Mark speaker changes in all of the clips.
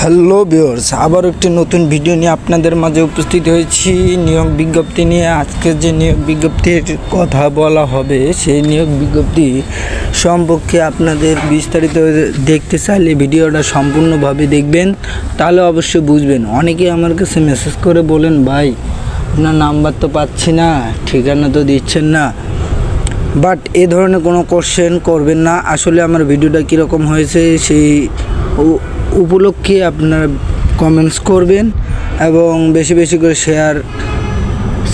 Speaker 1: Hello viewers, আবার একটি নতুন ভিডিও নিয়ে আপনাদের মাঝে উপস্থিত হয়েছি। নিয়োগ বিজ্ঞপ্তি নিয়ে আজকে যে নিয়োগ বিজ্ঞপ্তির কথা বলা হবে, সেই নিয়োগ বিজ্ঞপ্তি সম্পর্কে আপনাদের বিস্তারিত দেখতে চাইলে ভিডিওটা সম্পূর্ণভাবে দেখবেন, তাহলে অবশ্যই বুঝবেন। অনেকে আমার কাছে মেসেজ করে বলেন, ভাই, আপনার নাম্বার তো পাচ্ছি না, ঠিকানা তো দিচ্ছেন না। বাট এ ধরনের কোনো কোশ্চেন করবেন না। আসলে আমার ভিডিওটা কীরকম হয়েছে, সেই উপলক্ষে আপনারা কমেন্টস করবেন এবং বেশি বেশি করে শেয়ার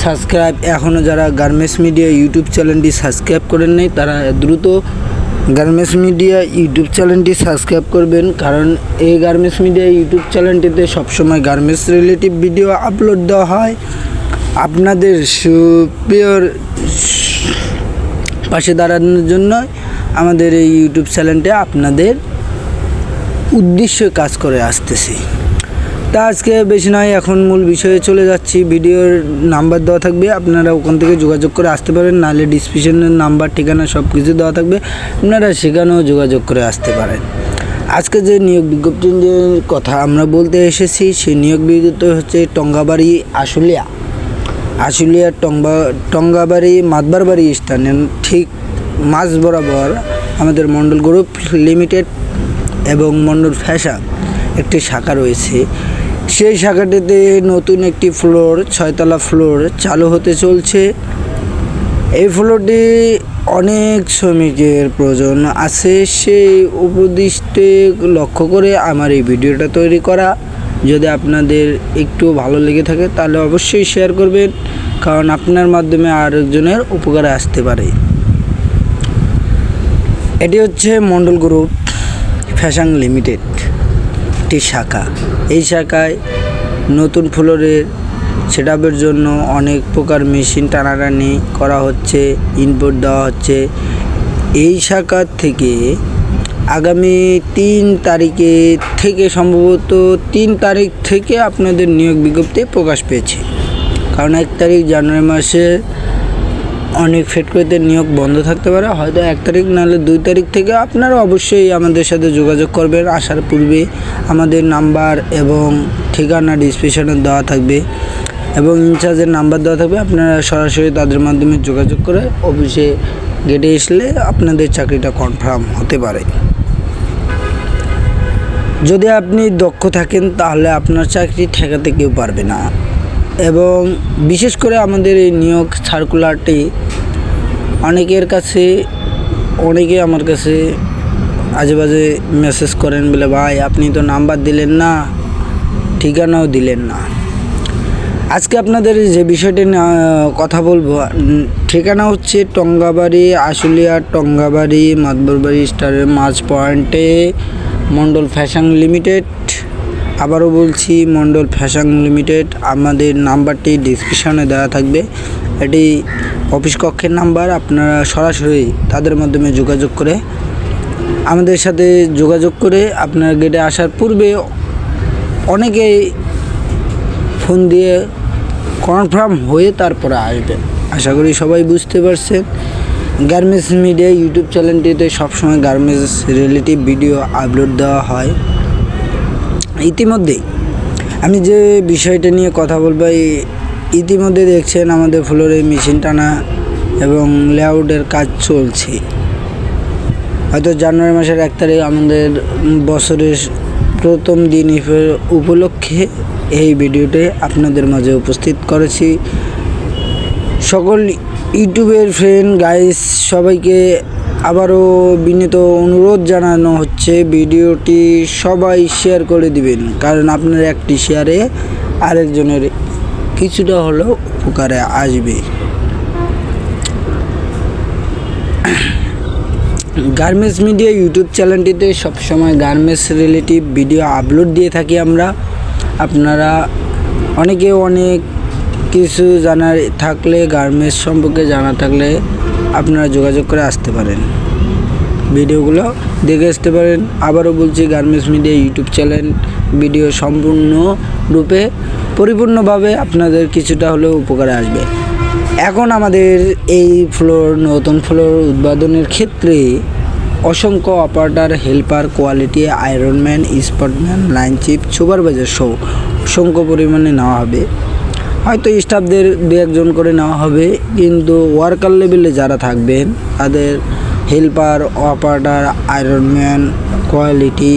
Speaker 1: সাবস্ক্রাইব এখনও যারা গার্মেন্টস মিডিয়া ইউটিউব চ্যানেলটি সাবস্ক্রাইব করেন নাই, তারা দ্রুত গার্মেন্টস মিডিয়া ইউটিউব চ্যানেলটি সাবস্ক্রাইব করবেন। কারণ এই গার্মেন্টস মিডিয়া ইউটিউব চ্যানেলটিতে সবসময় গার্মেন্টস রিলেটিভ ভিডিও আপলোড দেওয়া হয়। আপনাদের সুপিওর পাশে দাঁড়ানোর জন্য আমাদের এই ইউটিউব চ্যানেলটা আপনাদের উদ্দেশ্যে কাজ করে আসতেছি। তা আজকে বেশি নয়, এখন মূল বিষয়ে চলে যাচ্ছি। ভিডিওর নাম্বার দেওয়া থাকবে, আপনারা ওখান থেকে যোগাযোগ করে আসতে পারেন, নাহলে ডিসক্রিপশনের নাম্বার, ঠিকানা সব কিছু দেওয়া থাকবে, আপনারা সেখানেও যোগাযোগ করে আসতে পারেন। আজকে যে নিয়োগ বিজ্ঞপ্তির যে কথা আমরা বলতে এসেছি, সেই নিয়োগ বিজ্ঞপ্তি হচ্ছে টঙ্গাবাড়ি আশুলিয়া। আশুলিয়া, টঙ্গা, টঙ্গাবাড়ি, মাতবারবাড়ি স্থানে ঠিক মাঝ বরাবর আমাদের মন্ডল গ্রুপ লিমিটেড এবং মন্ডল ফ্যাশন একটি শাখা রয়েছে। সেই শাখাটিতে নতুন একটি ফ্লোর, ছয়তলা ফ্লোর চালু হতে চলছে। এই ফ্লোরটি অনেক শ্রমিকের প্রয়োজন আছে, সেই উপদৃষ্টে লক্ষ্য করে আমার এই ভিডিওটা তৈরি করা। যদি আপনাদের একটু ভালো লেগে থাকে, তাহলে অবশ্যই শেয়ার করবেন, কারণ আপনার মাধ্যমে আরেকজনের উপকারে আসতে পারে। এটি হচ্ছে মন্ডল গ্রুপ। ফ্যাশন লিমিটেড একটি শাখা। এই শাখায় নতুন ফ্লোরের সেট জন্য অনেক প্রকার মেশিন টানাটানি করা হচ্ছে ইনপুট দেওয়া হচ্ছে। এই শাখা থেকে আগামী তিন তারিখে থেকে সম্ভবত তিন তারিখ থেকে আপনাদের নিয়োগ বিজ্ঞপ্তি প্রকাশ পেয়েছে। কারণ এক তারিখ জানুয়ারি মাসে অনেক ফ্যাক্টরিতে নিয়োগ বন্ধ থাকতে পারে। হয়তো এক তারিখ নাহলে দুই তারিখ থেকে আপনারা অবশ্যই আমাদের সাথে যোগাযোগ করবেন। আসার পূর্বে আমাদের নাম্বার এবং ঠিকানা ডিসক্রিপশনে দেওয়া থাকবে এবং ইনচার্জের নাম্বার দেওয়া থাকবে। আপনারা সরাসরি তাদের মাধ্যমে যোগাযোগ করে অফিসে গেটে আসলে আপনাদের চাকরিটা কনফার্ম হতে পারে। যদি আপনি দক্ষ থাকেন, তাহলে আপনার চাকরি ঠেকাতে কেউ পারবে না। এবং বিশেষ করে আমাদের এই নিয়োগ সার্কুলারটি অনেকের কাছে, অনেকে আমার কাছে আজে বাজে মেসেজ করেন বলে, ভাই, আপনি তো নাম্বার দিলেন না, ঠিকানাও দিলেন না। আজকে আপনাদের যে বিষয়টি কথা বলব, ঠিকানা হচ্ছে টঙ্গাবাড়ি, আশুলিয়া, টঙ্গাবাড়ি, মাতবরবাড়ি, স্টারের মাঝ পয়েন্টে, মন্ডল ফ্যাশন লিমিটেড। আবারও বলছি, মন্ডল ফ্যাশন লিমিটেড, আমাদের নাম্বারটি ডিসক্রিপশনে দেওয়া থাকবে। এটি অফিস কক্ষের নাম্বার আপনারা সরাসরি তাদের মাধ্যমে যোগাযোগ করে আমাদের সাথে যোগাযোগ করে আপনার গেটে আসার পূর্বে অনেকেই ফোন দিয়ে কনফার্ম হয়ে তারপরে আসবেন আশা করি সবাই বুঝতে পারছেন। গার্মেন্টস মিডিয়া ইউটিউব চ্যানেলটিতে সবসময় গার্মেন্টস রিলেটিভ ভিডিও আপলোড দেওয়া হয়। ইতিমধ্যেই আমি যে বিষয়টা নিয়ে কথা বলব, এই ইতিমধ্যে দেখছেন আমাদের ফ্লোরে মেশিন টানা এবং লেআউটের কাজ চলছে। হয়তো জানুয়ারি মাসের এক তারিখ আমাদের বছরের প্রথম দিন উপলক্ষে এই ভিডিওটি আপনাদের মাঝে উপস্থিত করেছি। সকল ইউটিউবের ফ্রেন্ড গাইস সবাইকে আবারও বিনীত অনুরোধ জানানো হচ্ছে, ভিডিওটি সবাই শেয়ার করে দিবেন। কারণ আপনার একটি শেয়ারে আরেকজনের কিছুটা হলেও উপকারে আসবে। গার্মেন্টস মিডিয়া ইউটিউব চ্যানেলটিতে সবসময় গার্মেন্টস রিলেটিভ ভিডিও আপলোড দিয়ে থাকি আমরা। আপনারা অনেকে অনেক কিছু জানার থাকলে, গার্মেন্টস সম্পর্কে জানা থাকলে আপনারা যোগাযোগ করে আসতে পারেন। ভিডিওগুলো দেখে আসতে পারেন। আবারও বলছি, garments media YouTube channel video সম্পূর্ণ রূপে পরিপূর্ণভাবে আপনাদের কিছুটা হলেও উপকারে আসবে। এখন আমাদের এই ফ্লোর, নতুন ফ্লোর উৎপাদনের ক্ষেত্রে অসংখ্য operator, helper, quality ironman spotman line chief supervisor সহ অসংখ্য পরিমাণে নেওয়া হবে। হয়তো স্টাফদের দু একজন করে নেওয়া হবে, কিন্তু ওয়ার্কার লেভেলে যারা থাকবেন, তাদের হেল্পার, অপারেটার আয়রনম্যান কোয়ালিটি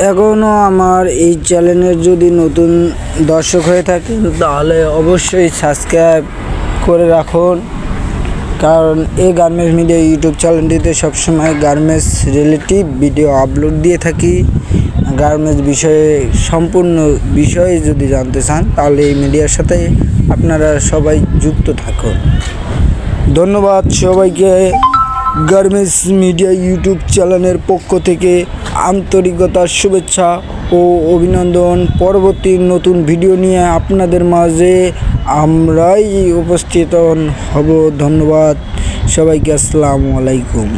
Speaker 1: এখনও আমার এই চ্যানেলের যদি নতুন দর্শক হয়ে থাকেন, তাহলে অবশ্যই সাবস্ক্রাইব করে রাখুন। কারণ এই গার্মেন্টস মিডিয়া ইউটিউব চ্যানেলটিতে সবসময় গার্মেন্টস রিলেটিভ ভিডিও আপলোড দিয়ে থাকি। গার্মেন্টস বিষয়ে, সম্পূর্ণ বিষয়ে যদি জানতে চান, তাহলে এই মিডিয়ার সাথে আপনারা সবাই যুক্ত থাকুন। ধন্যবাদ সবাইকে। গার্মেন্টস মিডিয়া ইউটিউব চ্যানেলের পক্ষ থেকে আন্তরিকতার শুভেচ্ছা ও অভিনন্দন। পরবর্তী নতুন ভিডিও নিয়ে আপনাদের মাঝে আমরাই উপস্থিত হব। ধন্যবাদ। সবাইকে আসসালামু আলাইকুম।